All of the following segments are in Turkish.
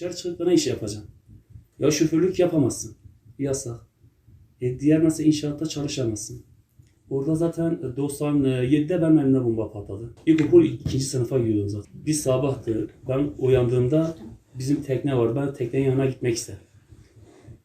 Dışarı çıkıp ne iş yapacaksın? Ya şoförlük yapamazsın. Yasak. E, diğer mesela inşaatta çalışamazsın. Orada zaten 97'de benim elimde bomba patladı. İlkokul ikinci sınıfa gidiyordum zaten. Bir sabahtı. Ben uyandığımda bizim tekne var. Ben teknenin yanına gitmek istedim.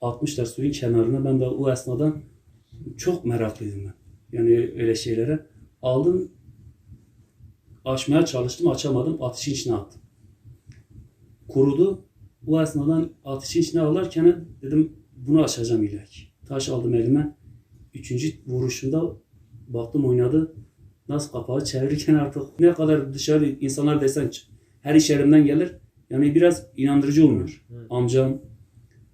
Atmışlar suyun kenarına. Ben de o esnada çok meraklıydım ben. Yani öyle şeylere. Aldım, açmaya çalıştım, açamadım. Ateşin içine attım. Kurudu. O esnadan ateşin içine alırken dedim bunu açacağım ilaki. Taş aldım elime. Üçüncü vuruşunda baktım oynadı. Nasıl kapağı çevirirken artık ne kadar dışarı insanlar desen her iş elimden gelir. Yani biraz inandırıcı olmuyor. Amcam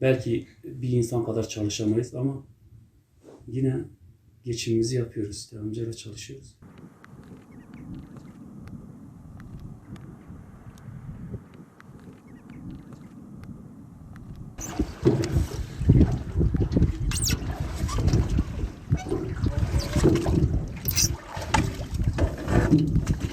belki bir insan kadar çalışamayız ama yine geçimimizi yapıyoruz amcayla çalışıyoruz. Thank you.